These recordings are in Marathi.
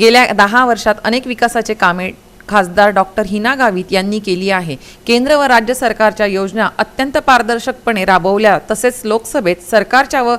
गेल्या दहा वर्षात अनेक विकासाचे कामे खासदार डॉक्टर हिना गावित यांनी केली आहे. केंद्र व राज्य सरकारच्या योजना अत्यंत पारदर्शकपणे राबवल्या तसेच लोकसभेत सरकारच्या व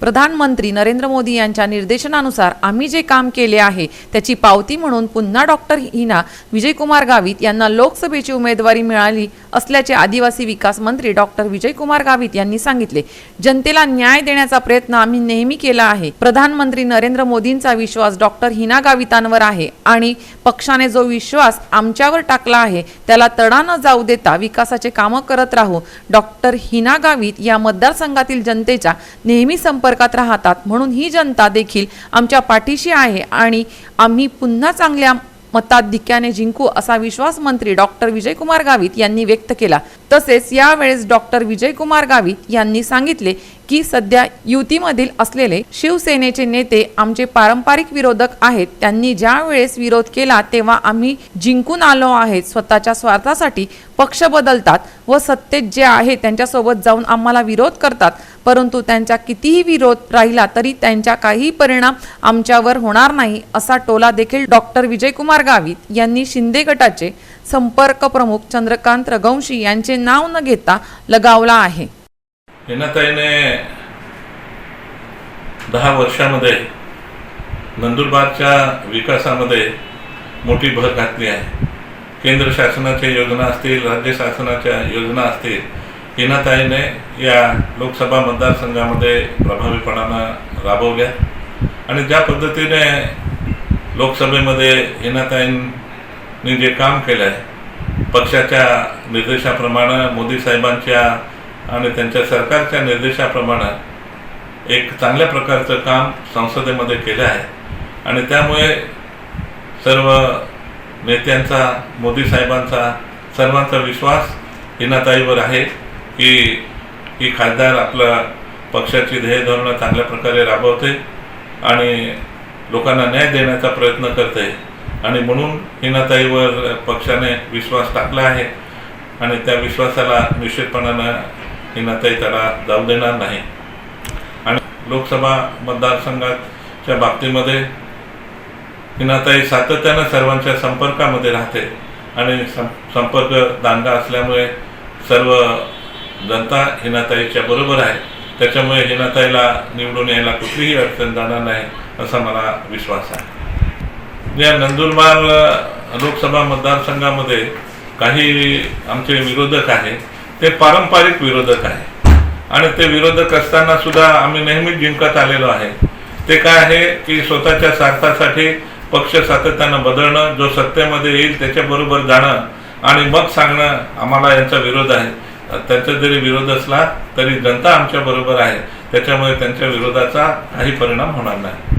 प्रधानमंत्री नरेंद्र मोदी यांच्या निर्देशनानुसार आम्ही जे काम केले आहे त्याची पावती म्हणून पुन्हा डॉक्टर हिना विजयकुमार गावित यांना लोकसभेची उमेदवारी मिळाली असल्याचे आदिवासी विकास मंत्री डॉक्टर विजयकुमार गावित यांनी सांगितले. जनतेला न्याय देण्याचा प्रयत्न आम्ही नेहमी केला आहे. प्रधानमंत्री नरेंद्र मोदींचा विश्वास डॉक्टर हिना गावितांवर आहे आणि पक्षाने जो विश्वास आमच्यावर टाकला आहे त्याला तडा न जाऊ देता विकासाचे कामं करत राहू डॉक्टर हिना गावित या मतदारसंघातील जनतेच्या नेहमी संपर्कात राहतात. म्हणून ही जनता देखील आमच्या पाठीशी आहे आणि आम्ही पुन्हा चांगल्या मताधिक्याने जिंकू असा विश्वास मंत्री डॉक्टर विजयकुमार गावित यांनी व्यक्त केला. तसेच यावेळेस डॉक्टर विजयकुमार गावित यांनी सांगितले की सध्या युतीमधील असलेले शिवसेनेचे नेते आमचे पारंपरिक विरोधक आहेत. त्यांनी ज्या वेळेस विरोध केला तेव्हा आम्ही जिंकून आलो आहेत. स्वतःच्या स्वार्थासाठी पक्ष बदलतात व सत्तेत जे आहे त्यांच्यासोबत जाऊन आम्हाला विरोध करतात. परंतु त्यांचा कितीही विरोध राहिला तरी त्यांचा काही परिणाम आमच्यावर होणार नाही असा टोला देखील डॉक्टर विजयकुमार गावित यांनी शिंदे गटाचे संपर्क प्रमुख चंद्रकांत रघुवंशी यांचे नाव न घेता लगावला आहे. दहा वर्षामध्ये नंदुरबारच्या विकासामध्ये मोठी भर घातली आहे. केंद्र शासनाच्या योजना असतील राज्य शासनाच्या योजना असतील हिनाताईने या लोकसभा मतदारसंघामध्ये प्रभावीपणानं राबवल्या. आणि ज्या पद्धतीने लोकसभेमध्ये हिनाताईंनी जे काम केलं आहे पक्षाच्या निर्देशाप्रमाणे मोदी साहेबांच्या आणि त्यांच्या सरकारच्या निर्देशाप्रमाणे एक चांगल्या प्रकारचं काम संसदेमध्ये केलं आहे. आणि त्यामुळे सर्व नेत्यांचा मोदी साहेबांचा सर्वांचा विश्वास हिनाताईवर आहे. की ही खासदार आपला पक्षाची ध्येय धोरणं चांगल्या प्रकारे राबवते आणि लोकांना न्याय देण्याचा प्रयत्न करते. आणि म्हणून हिनाताईवर पक्षाने विश्वास टाकला आहे आणि त्या विश्वासाला निश्चितपणानं हिनाताई त्याला जाऊ देणार नाही. आणि लोकसभा मतदारसंघाच्या बाबतीमध्ये हिनाताई सातत्यानं सर्वांच्या संपर्कामध्ये राहते आणि सं संपर्क दांडा असल्यामुळे सर्व जनता हिनाताईच्या बरोबर आहे. त्याच्यामुळे हिनाताईला निवडून यायला कुठलीही अडचण जाणार नाही असा मला विश्वास आहे. या नंदुरबार लोकसभा मतदारसंघामध्ये काही आमचे विरोधक आहे. ते पारंपरिक विरोधक आहे. आणि ते विरोधक असताना सुद्धा आम्ही नेहमीच जिंकत आलेलो आहे. ते काय आहे की स्वतःच्या स्वार्थासाठी पक्ष सातत्यानं बदलणं जो सत्तेमध्ये येईल त्याच्याबरोबर जाणं आणि मग सांगणं आम्हाला यांचा विरोध आहे. त्यांचा जरी विरोध असला तरी जनता आमच्या बरोबर आहे. त्याच्यामुळे त्यांच्या विरोधाचा काही परिणाम होणार नाही.